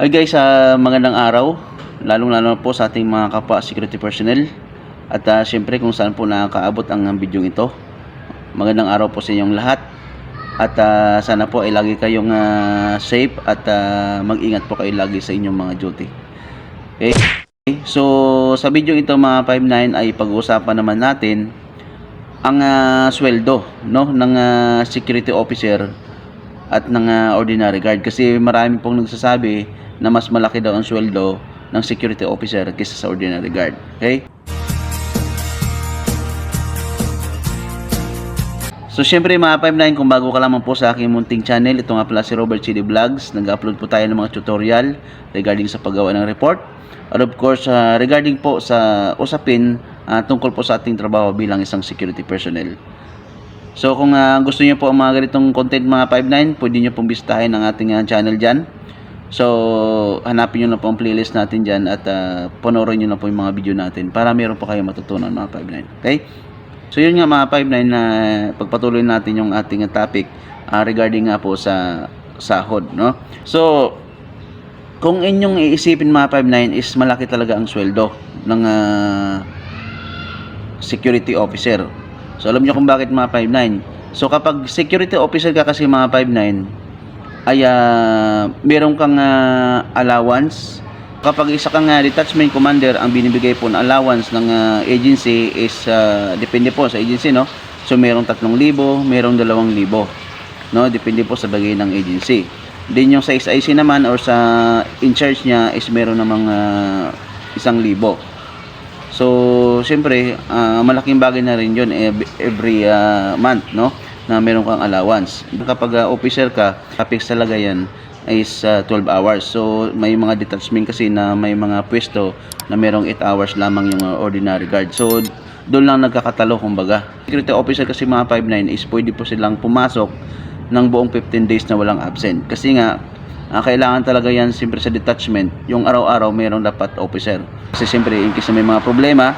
Hi guys, ah, magandang araw. Lalong-lalo po sa ating mga kapwa security personnel. At ah, syempre kung saan po nakakaabot ang video ito. Magandang araw po sa inyong lahat. At ah, sana po ay lagi kayong ah, safe at ah, mag-ingat po kayo lagi sa inyong mga duty. Okay? So, sa video ito mga 59 ay pag-uusapan naman natin ang ah, sweldo no ng ah, security officer at ng ah, ordinary guard kasi marami pong nagsasabi na mas malaki daw ang sweldo ng security officer kaysa sa ordinary guard. Okay? So syempre mga 59 kung bago ka lamang po sa aking munting channel, ito nga pala si Robert CD Vlogs. Nag-upload po tayo ng mga tutorial regarding sa paggawa ng report. At of course, ah, regarding po sa usapin ah, tungkol po sa ating trabaho bilang isang security personnel. So kung ah, gusto niyo po ang mga ganitong content mga 59, pwede niyo pong bisitahin ang ating ah, channel dyan. So hanapin niyo na po ang playlist natin dyan at uh, panoorin niyo na po yung mga video natin para meron po kayo matutunan mga 59. Okay? So yun nga mga 59 na pagpatuloy natin yung ating topic ah, regarding nga po sa sahod, no? So kung inyong iisipin mga 59 is malaki talaga ang sweldo ng ah, security officer. So alam niyo kung bakit mga 59. So kapag security officer ka kasi mga 59 ay ah, meron kang ah, allowance. Kapag isa kang ah, detachment commander, ang binibigay po na allowance ng ah, agency is ah, depende po sa agency no. So merong 3,000, merong 2,000 no, depende po sa bagay ng agency. Din yung sa SIC naman or sa in charge niya is meron namang libo. So, siyempre, ah, malaking bagay na rin yun ev- every ah, month, no? Na meron kang allowance. Kapag ah, officer ka, capex talaga yan is ah, 12 hours. So, may mga detachment kasi na may mga pwesto na merong 8 hours lamang yung ah, ordinary guard. So, doon lang nagkakatalo kumbaga. Security officer kasi mga 5'9 is pwede po silang pumasok ng buong 15 days na walang absent. Kasi nga, Ah, kailangan talaga yan siyempre sa detachment. Yung araw-araw mayroong dapat officer. Kasi siyempre in case may mga problema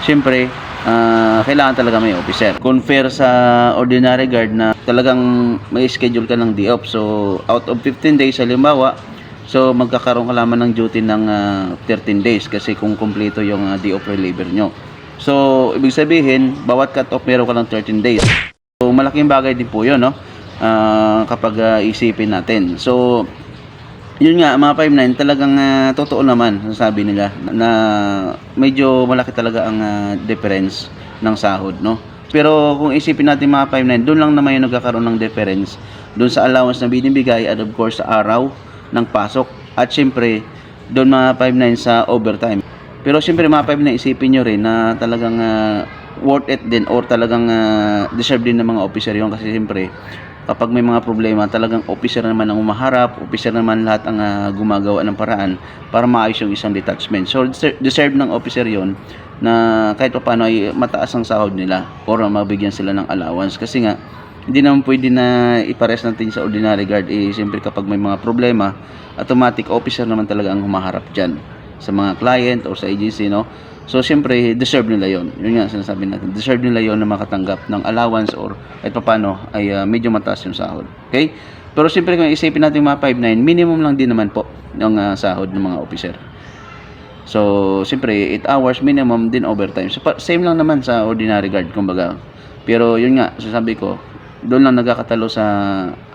siyempre ah, kailangan talaga may officer. Confer sa ordinary guard na talagang may schedule ka ng day off. So out of 15 days halimbawa so magkakaroon ka lamang ng duty ng ah, 13 days kasi kung kumpleto yung ah, day off reliever nyo. So ibig sabihin bawat cut off meron ka ng 13 days. So malaking bagay din po yun no? Ah, kapag ah, isipin natin. So yun nga, mga 5'9", talagang ah, totoo naman, sabi nila, na medyo malaki talaga ang ah, difference ng sahod, no? Pero kung isipin natin mga 5'9", doon lang naman yung nagkakaroon ng difference, doon sa allowance na binibigay at of course sa araw ng pasok. At syempre, doon mga 5'9", sa overtime. Pero syempre mga 5'9", isipin nyo rin na talagang ah, worth it din or talagang ah, deserve din ng mga officer yun kasi syempre kapag may mga problema, talagang officer naman ang umaharap, officer naman lahat ang ah, gumagawa ng paraan para maayos yung isang detachment. So, deser- deserve ng officer yon na kahit pa paano ay mataas ang sahod nila or mabigyan sila ng allowance. Kasi nga, hindi naman pwede na ipares natin sa ordinary guard. Eh, siyempre kapag may mga problema, automatic officer naman talaga ang humaharap dyan sa mga client or sa agency, no? So, siyempre, deserve nila yon Yun nga, sinasabi natin. Deserve nila yon na makatanggap ng allowance or kahit paano ay ah, medyo mataas yung sahod. Okay? Pero siyempre, kung isipin natin mga 5'9", minimum lang din naman po ng ah, sahod ng mga officer. So, siyempre, 8 hours minimum din overtime. So, same lang naman sa ordinary guard, kumbaga. Pero, yun nga, sasabi ko, doon lang nagkakatalo sa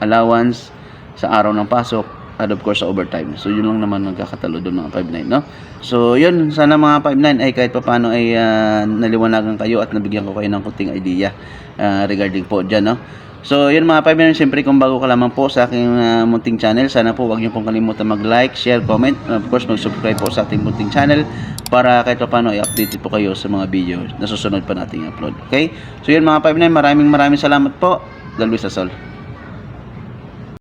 allowance, sa araw ng pasok, at of course sa overtime. So, yun lang naman nagkakatalo doon mga 5'9", no? So, yun, sana mga 5'9 ay kahit paano ay ah, naliwanagan kayo at nabigyan ko kayo ng kunting idea ah, regarding po dyan, no? So, yun mga 5 minutes, siyempre kung bago ka lamang po sa aking ah, munting channel, sana po huwag niyo pong kalimutan mag-like, share, comment, of course mag-subscribe po sa ating munting channel para kahit pa paano i-update po kayo sa mga video na susunod pa nating upload. Okay? So, yun mga 5 maraming maraming salamat po. Bless us all.